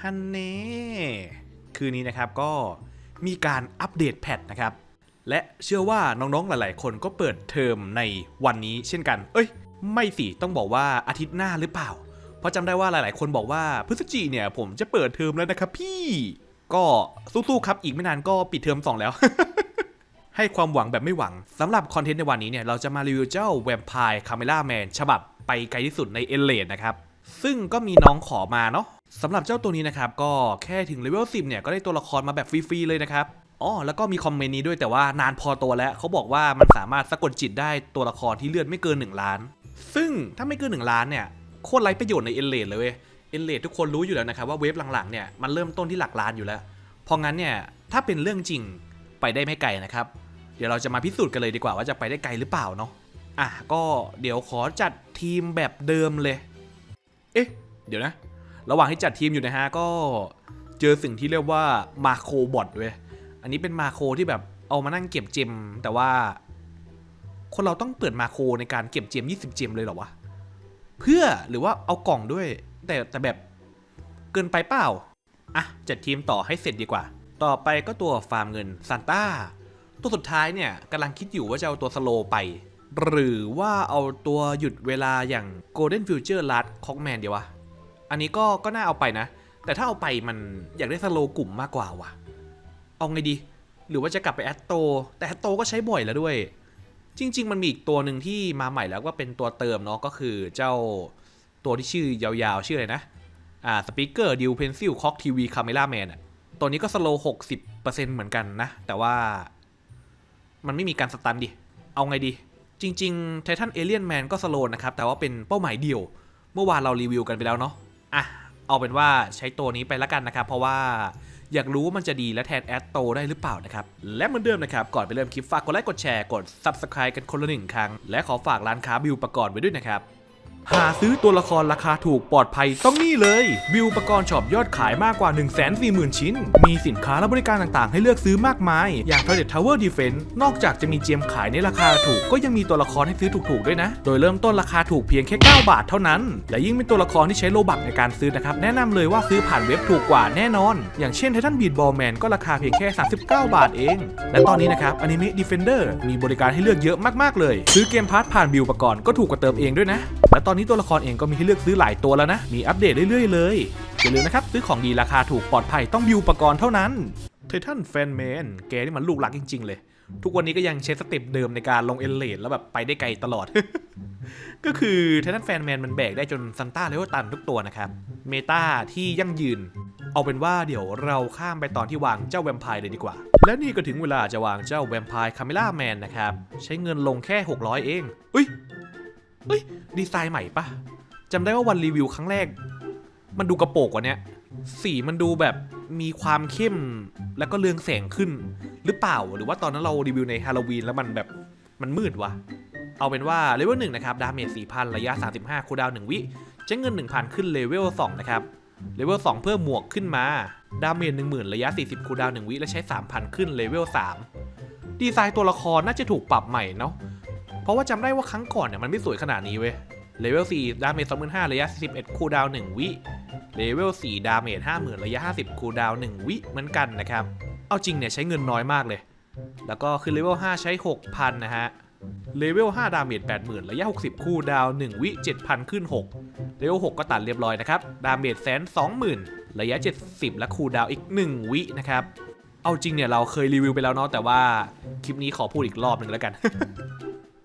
ฮันเน่คืนนี้นะครับก็มีการอัปเดตแพทนะครับ และเชื่อว่าน้องๆหลายๆ คนก็เปิดเทอมในวันนี้เช่นกัน เอ้ย ไม่สิต้องบอกว่าอาทิตย์หน้าหรือเปล่า เพราะจำได้ว่าหลายๆ คนบอกว่าพฤศจิเนี่ยผมจะเปิดเทอมแล้วนะครับพี่ก็สู้ๆครับอีกไม่นานก็ปิดเทอมสองแล้ว ให้ความหวังแบบไม่หวังสำหรับคอนเทนต์ในวันนี้เนี่ยเราจะมารีวิวเจ้าแวมไพร์คาเมล่าแมนฉบับไปไกลที่สุดในเอเลดนะครับซึ่งก็มีน้องขอมาเนาะ สำหรับเจ้าตัวนี้นะครับก็แค่ถึงเลเวล10เนี่ยก็ได้ตัวละครมาแบบฟรีๆเลยนะครับอ๋อแล้วก็มีคอมเมนต์นี้ด้วยแต่ว่านานพอตัวแล้วเขาบอกว่ามันสามารถสะกดจิตได้ตัวละครที่เลือดไม่เกิน 1 ล้าน ซึ่งถ้าไม่เกิน 1 ล้านเนี่ยโคตรไร้ประโยชน์ในเอเลดเลยเว้ยเอเลดทุกคนรู้อยู่แล้วนะครับว่าเวฟหลังๆเนี่ยมันเริ่มต้นที่หลักล้านอยู่แล้ว เพราะงั้นเนี่ยถ้าเป็นเรื่องจริงไปได้ไม่ไกลนะครับ เดี๋ยวเราจะมาพิสูจน์กันเลยดีกว่าว่าจะไปได้ไกลหรือเปล่าเนาะอะก็เดี๋ยวขอจัดทีมแบบเดิมเลย เอ๊ะ เดี๋ยวนะ ระหว่างที่จัดทีมอยู่นะฮะก็เจอสิ่งที่เรียกว่ามาโคบอทเว้ย อันนี้เป็นมาโคที่แบบเอามานั่งเก็บเจม แต่ว่า คนเราต้องเปิดมาโคในการเก็บเจม 20 เจมเลยเหรอวะ เพื่อหรือว่าเอากล่องด้วย แต่แต่แบบเกินไปเปล่า อะ จัดทีมต่อให้เสร็จดีกว่า ต่อไปก็ตัวฟาร์มเงินซานต้า ตัวสุดท้ายเนี่ยกำลังคิดอยู่ว่าจะเอาตัวสโลไป หรือว่าเอาตัวหยุดเวลาอย่าง Golden Future Last Cockman เดียววะ อันนี้ก็ก็น่าเอาไปนะ แต่ถ้าเอาไปมันอยากได้สโลกลุ่มมากกว่าว่ะ เอาไงดี หรือว่าจะกลับไปแอตโต แต่แอตโตก็ใช้บ่อยแล้วด้วย จริง ๆ มันมีอีกตัวหนึ่งที่มาใหม่แล้วก็เป็นตัวเติมเนาะก็คือเจ้าตัวที่ชื่อยาวๆ ชื่ออะไรนะ อ่าสปีกเกอร์ดิวเพนซิลคอกทีวีคาเมล่าแมนอะตัวนี้ก็สโลหกสิบเปอร์เซ็นต์เหมือนกันนะ แต่ว่ามันไม่มีการสตันดิ เอาไงดี จริง ๆ ไททันเอเลียนแมนก็สโลนะครับ แต่ว่าเป็นเป้าหมายเดียว เมื่อวานเรารีวิวกันไปแล้วเนาะ อะเอาเป็นว่าใช้ตัวนี้ไปแล้วกันนะครับ เพราะว่าอยากรู้ว่ามันจะดีและแทนแอดโตได้หรือเปล่านะครับ และเหมือนเดิมนะครับ ก่อนไปเริ่มคลิปฝากกดไลค์กดแชร์กด Subscribe กันคนละหนึ่งครั้ง และขอฝากร้านค้าบิวประกอบไว้ด้วยนะครับ หาซื้อตัวละครราคาถูกปลอดภัยต้องนี่เลยบิวประกรณ์ช็อปยอดขายมากกว่า 1 4 0 0 0 0 ชิ้น มีสินค้าและบริการต่างๆ ให้เลือกซื้อมากมาย อย่าง Toilet Tower Defense นอกจากจะมีเจมขายในราคาถูกก็ยังมีตัวละครให้ซื้อถูกๆด้วยนะ โดยเริ่มต้นราคาถูกเพียงแค่ 9 บาทเท่านั้น และยิ่งเป็นตัวละครที่ใช้โลบักในการซื้อนะครับแนะนำเลยว่าซื้อผ่านเว็บถูกกว่าแน่นอน อย่างเช่น Titan Beat Ball Man ก็ราคาเพียงแค่ 39 บาทเอง และตอนนี้นะครับ Anime Defender มีบริการให้เลือกเยอะมากๆเลย ซื้อเกมพาร์ทผ่านบิวประกรณ์ก็ถูกกว่าเติมเองด้วยนะ และตอนนี้ตัวละครเองก็มีให้เลือกซื้อหลายตัวแล้วนะ มีอัปเดตเรื่อยๆเลยอย่าลืมนะครับซื้อของดีราคาถูกปลอดภัยต้องบิวประกรณ์เท่านั้นเททันแฟนแมนแกนี่มันลูกหลักจริง ๆ เลย ทุกวันนี้ก็ยังใช้สเต็ปเดิมในการลงเอเลดแล้วแบบไปได้ไกลตลอด ก็คือเททันแฟนแมนมันแบกได้จนซันต้าเลเวลตันทุกตัวนะครับ เมตาที่ยั่งยืน เอาเป็นว่าเดี๋ยวเราข้ามไปตอนที่วางเจ้าแวมไพร์เลยดีกว่า และนี่ก็ถึงเวลาจะวางเจ้าแวมไพร์คาเมล่าแมนนะครับ ใช้เงินลงแค่ 600 เองเฮ้ย เฮ้ยดีไซน์ใหม่ปะจำได้ว่าวันรีวิวครั้งแรก มันดูกระโปกกว่าเนี้ยสีมันดูแบบมีความเข้มแล้วก็เรืองแสงขึ้น หรือเปล่าหรือว่าตอนนั้นเรารีวิวในฮาโลวีนแล้วมันแบบมันมืดวะเอาเป็นว่าเลเวลหนึ่งนะครับดาเมจ4,000ระยะ 35คูดาวหน์1วิใช้เงิน 1,000 ขึ้นเลเวล2นะครับเลเวล2เพิ่มหมวกขึ้นมา ดาเมจ10,000 ระยะ 40คูดาวน์1วิและใช้ 3,000 ขึ้นเลเวล3ดีไซน์ตัวละครน่าจะถูกปรับใหม่เนาะ เพราะว่าจำได้ว่าครั้งก่อนเนี่ยมันไม่สวยขนาดนี้เว้ยเลเวล4ดาเมจ25,000ระยะ41คูลดาวน์1วิเลเวล4ดาเมจ50,000ระยะ 50คูลดาวน์1วิเหมือนกันนะครับ เอาจริงเนี่ยใช้เงินน้อยมากเลย แล้วก็คือเลเวล5ใช้ 6,000 นะฮะเลเวล5ดาเมจ80,000ระยะ 60 คูลดาวน์1วิ 7,000 ขึ้น 6 เลเวล 6 ก็ตัดเรียบร้อยนะครับ ดาเมจแสน20,000 ระยะ 70 และคูลดาวน์อีก 1 วินะครับ เอาจริงเนี่ยเราเคยรีวิวไปแล้วเนาะแต่ว่าคลิปนี้ขอพูดอีกรอบหนึ่งแล้วกัน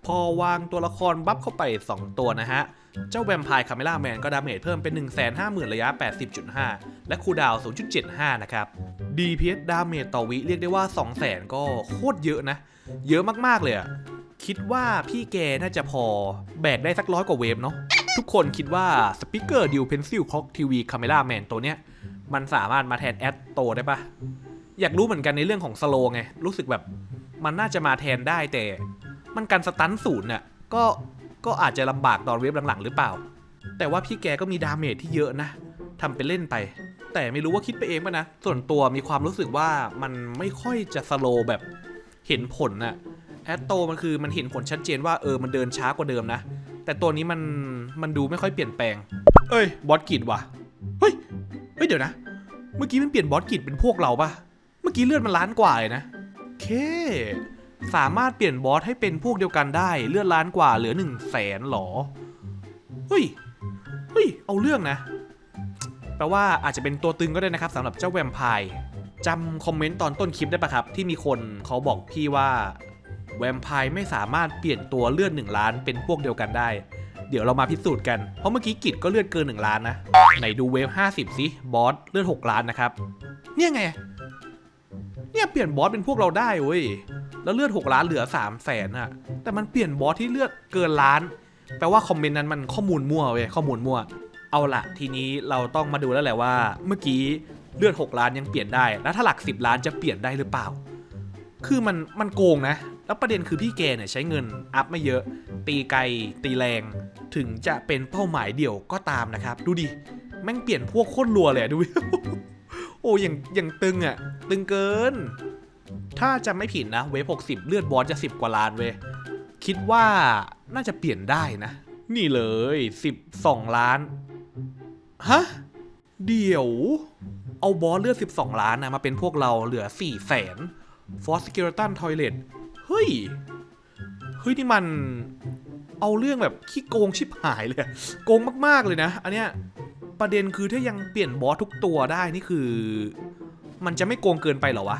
พอวางตัวละครบัฟเข้าไป 2 ตัวนะฮะ เจ้าแวมไพร์คาเมล่าแมนก็ดาเมจเพิ่มเป็น 150,000 ระยะ 80.5 และคูดาว 0.75 นะครับ DPS ดาเมจต่อวิเรียกได้ว่า 200,000 ก็โคตรเยอะนะ เยอะมากๆเลยอะคิดว่าพี่แกน่าจะพอแบกได้สักร้อยกว่าเวฟเนาะทุกคนคิดว่าสปีกเกอร์ดิวเพนซิลคล็อกทีวีคาเมล่าแมนตัวเนี้ย มันสามารถมาแทนแอดโตได้ปะอยากรู้เหมือนกันในเรื่องของสโลไง รู้สึกแบบมันน่าจะมาแทนได้แต่ มันกันสตันศูนย์น่ะก็ก็อาจจะลำบากตอนเวฟหลังๆ หรือเปล่า แต่ว่าพี่แกก็มีดาเมจที่เยอะนะทำไปเล่นไป แต่ไม่รู้ว่าคิดไปเองป่ะนะ ส่วนตัวมีความรู้สึกว่ามันไม่ค่อยจะสโลว์แบบเห็นผลน่ะแอตโตมันคือมันเห็นผลชัดเจนว่าเออมันเดินช้ากว่าเดิมนะ แต่ตัวนี้มันมันดูไม่ค่อยเปลี่ยนแปลง เอ้ยบอสกิดว่ะเฮ้ยเฮ้ยเดี๋ยวนะ เมื่อกี้มันเปลี่ยนบอสกิจเป็นพวกเราปะเมื่อกี้เลือดมันล้านกว่าเลยนะ เค สามารถเปลี่ยนบอสให้เป็นพวกเดียวกันได้ เลือดล้านกว่าเหลือหนึ่งแสนหรอ เฮ้ย เฮ้ย เอาเรื่องนะ แปลว่าอาจจะเป็นตัวตึงก็ได้นะครับสำหรับเจ้าแวมไพร์จำคอมเมนต์ตอนต้นคลิปได้ปะครับ ที่มีคนเขาบอกพี่ว่าแวมไพร์ไม่สามารถเปลี่ยนตัวเลือด1ล้านเป็นพวกเดียวกันได้ เดี๋ยวเรามาพิสูจน์กัน เพราะเมื่อกี้กิจก็เลือดเกิน 1 ล้านนะ ไหนดูเวฟ50สิบอสเลือด 6 ล้านนะครับ เนี่ยไง เนี่ยเปลี่ยนบอสเป็นพวกเราได้เว้ย แล้วเลือด 6 ล้านเหลือ 3 0 0แสนอะแต่มันเปลี่ยนบอสที่เลือดเกินล้าน แปลว่าคอมเมนต์นั้นมันข้อมูลมั่วเว้ย ข้อมูลมั่ว เอาละทีนี้เราต้องมาดูแล้วแหละว่า เมื่อกี้เลือด 6 ล้านยังเปลี่ยนได้ แล้วถ้าหลัก 10 ล้านจะเปลี่ยนได้หรือเปล่า คือมันมันโกงนะ แล้วประเด็นคือพี่แกเนี่ยใช้เงินอัพไม่เยอะ ตีไกล ตีแรง ถึงจะเป็นเป้าหมายเดี่ยวก็ตามนะครับ ดูดิ แม่งเปลี่ยนพวกโคตรรัวเลยอะดู โอ้ยังยังตึงอะตึงเกิน ถ้าจะไม่ผิดนะ เวฟ60เลือดบอสจะ10กว่าล้านเวคิดว่าน่าจะเปลี่ยนได้นะ นี่เลย12ล้าน ฮะ เดี๋ยว เอาบอสเลือด 12 ล้านนะมาเป็นพวกเราเหลือ4แสนฟอสกิ l ตันทอยเลตเฮ้ย เฮ้ย นี่มันเอาเรื่องแบบขี้โกงชิบหายเลย โกงมาก ๆ เลยนะ อันเนี้ย ประเด็นคือถ้ายังเปลี่ยนบอสทุกตัวได้นี่คือ มันจะไม่โกงเกินไปหรอวะ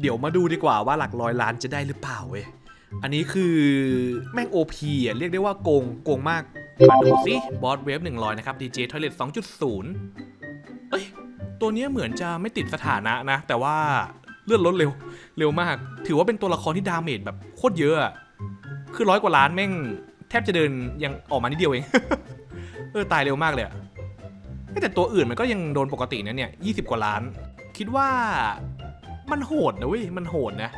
เดี๋ยวมาดูดีกว่าว่าหลักร้อยล้านจะได้หรือเปล่าเว้ย อันนี้คือแม่ง OP อะเรียกได้ว่าโกงโกงมาก มาดูสิบอสเวฟ100นะครับ DJ Toilet 2.0เอ้ย ตัวนี้เหมือนจะไม่ติดสถานะนะ แต่ว่าเลื่อนลดเร็วเร็วมาก ถือว่าเป็นตัวละครที่ดาเมจแบบโคตรเยอะคือร้อยกว่าล้านแม่ง แทบจะเดินยังออกมานิดเดียวเอง เออตายเร็วมากเลยอะเอ้ย แต่ตัวอื่นมันก็ยังโดนปกตินะเนี่ย20กว่าล้าน คิดว่ามันโหดนะเว้ย มันโหดนะ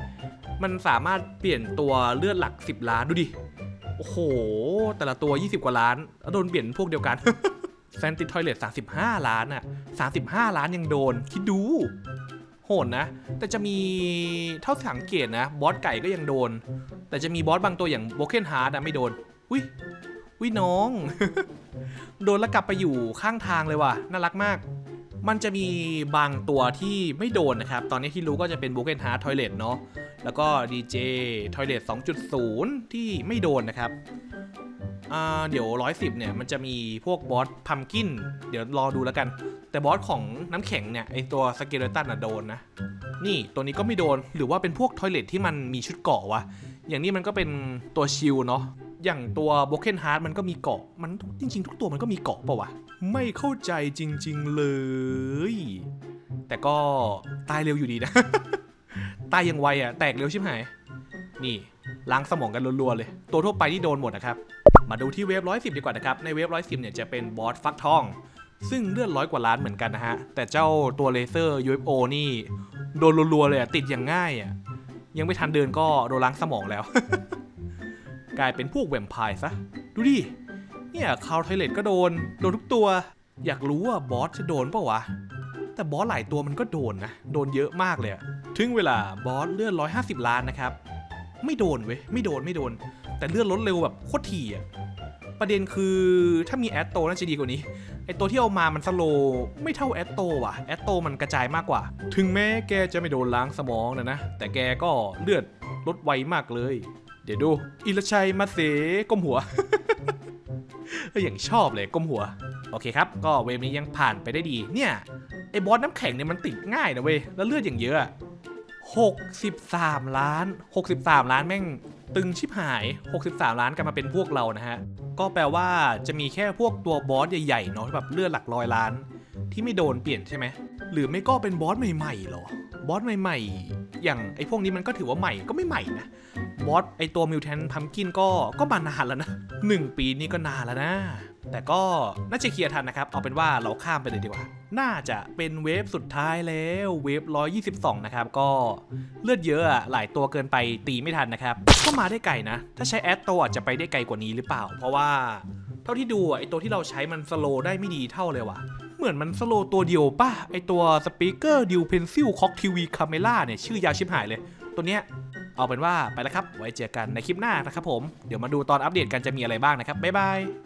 มันสามารถเปลี่ยนตัวเลือดหลัก 10 ล้านดูดิ โอ้โห แต่ละตัว 20 กว่าล้าน แล้วโดนเปลี่ยนพวกเดียวกันแฟนติดทอยเลต35 ล้านอะ35 ล้านยังโดน คิดดู โหดนะ แต่จะมีเท่าสังเกตนะ บอสไก่ก็ยังโดน แต่จะมีบอสบางตัวอย่างโบเคนฮาร์ดไม่โดน อุ้ย อุ้ยน้อง โดนแล้วกลับไปอยู่ข้างทางเลยว่ะ น่ารักมาก มันจะมีบางตัวที่ไม่โดนนะครับ ตอนนี้ที่รู้ก็จะเป็น Broken Heart Toilet เนาะ แล้วก็ DJ Toilet 2.0 ที่ไม่โดนนะครับเดี๋ยว 110 เนี่ย มันจะมีพวกบอสพัมกิน เดี๋ยวรอดูแล้วกัน แต่บอสของน้ำแข็งเนี่ย ไอตัวสเกเลตันอะโดนนะ นี่ตัวนี้ก็ไม่โดน หรือว่าเป็นพวกทอยเลทที่มันมีชุดเกาะวะ อย่างนี้มันก็เป็นตัวชิลเนาะ อย่างตัวโบเคนฮาร์ดมันก็มีเกาะ มันจริง ๆ ทุกตัวมันก็มีเกาะปะวะ ไม่เข้าใจจริง ๆ เลย แต่ก็ตายเร็วอยู่ดีนะ ตายย่างไวอะแตกเร็วชิบหาย นี่ล้างสมองกันรัวๆเลย ตัวทั่วไปที่โดนหมดนะครับ มาดูที่เวฟ110ดีกว่านะครับ ในเวฟ110เนี่ยจะเป็นบอสฟักทอง ซึ่งเลือดร้อยกว่าล้านเหมือนกันนะฮะ แต่เจ้าตัวเลเซอร์ UFO นี่โดนรัวๆเลยอะติดอย่างง่ายอะยังไม่ทันเดินก็โดนล้างสมองแล้ว กลายเป็นพวกแวมไพร์ซะ ดูดิ เนี่ยคาวไทเลตก็โดน โดนทุกตัว อยากรู้ว่าบอสจะโดนปะวะ แต่บอสหลายตัวมันก็โดนนะ โดนเยอะมากเลยถึงเวลาบอสเลือด150 ล้านนะครับ ไม่โดนเว้ย ไม่โดนไม่โดน แต่เลือดลดเร็วแบบโคตรถี่อะประเด็นคือถ้ามีแอตโตน่าจะดีกว่านี้ ไอตัวที่เอามามันสโลไม่เท่าแอตโตว่ะ แอตโตมันกระจายมากกว่า ถึงแม้แกจะไม่โดนล้างสมองนะนะ แต่แกก็เลือดลดไวมากเลย เดี๋ยวดู อิรชัยมาเสก้มหัวอออย่างชอบเลยก้มหัว โอเคครับ ก็เวฟนี้ยังผ่านไปได้ดี เนี่ย ไอ้บอสน้ำแข็งเนี่ยมันติดง่ายนะเว้ย แล้วเลือดอย่างเยอะ63 ล้าน 63 ล้านแม่งตึงชิบหาย 63 ล้านกลันมาเป็นพวกเรานะฮะ ก็แปลว่าจะมีแค่พวกตัวบอสใหญ่ๆเนาะแบบเลือดหลักร้อยล้าน ที่ไม่โดนเปลี่ยนใช่ไหม หรือไม่ก็เป็นบอสใหม่ๆหรอ บอสใหม่ๆ อย่างไอ้พวกนี้มันก็ถือว่าใหม่ก็ไม่ใหม่นะบอสไอ้ตัวมิวแทนพัมกินก็ก็มานานแล้วนะหนึ่งปีนี่ก็นานแล้วนะ แต่ก็น่าจะเคลียร์ทันนะครับ เอาเป็นว่าเราข้ามไปเลยดีกว่า น่าจะเป็นเวฟสุดท้ายแล้วเวฟ 122 นะครับ ก็เลือดเยอะอะหลายตัวเกินไปตีไม่ทันนะครับ ก็มาได้ไกลนะ ถ้าใช้แอดโตอาจจะไปได้ไกลกว่านี้หรือเปล่า เพราะว่าเท่าที่ดูไอตัวที่เราใช้มันสโลได้ไม่ดีเท่าเลยว่ะ เหมือนมันสโลว์ตัวเดียวป่ะ ไอตัวสปีกเกอร์ดิวเพนซิลคอกทีวีคาเมล่าเนี่ยชื่อยาวชิบหายเลย ตัวเนี้ยเอาเป็นว่าไปแล้วครับ ไว้เจอกันในคลิปหน้านะครับผม เดี๋ยวมาดูตอนอัปเดตกันจะมีอะไรบ้างนะครับ บ๊ายบาย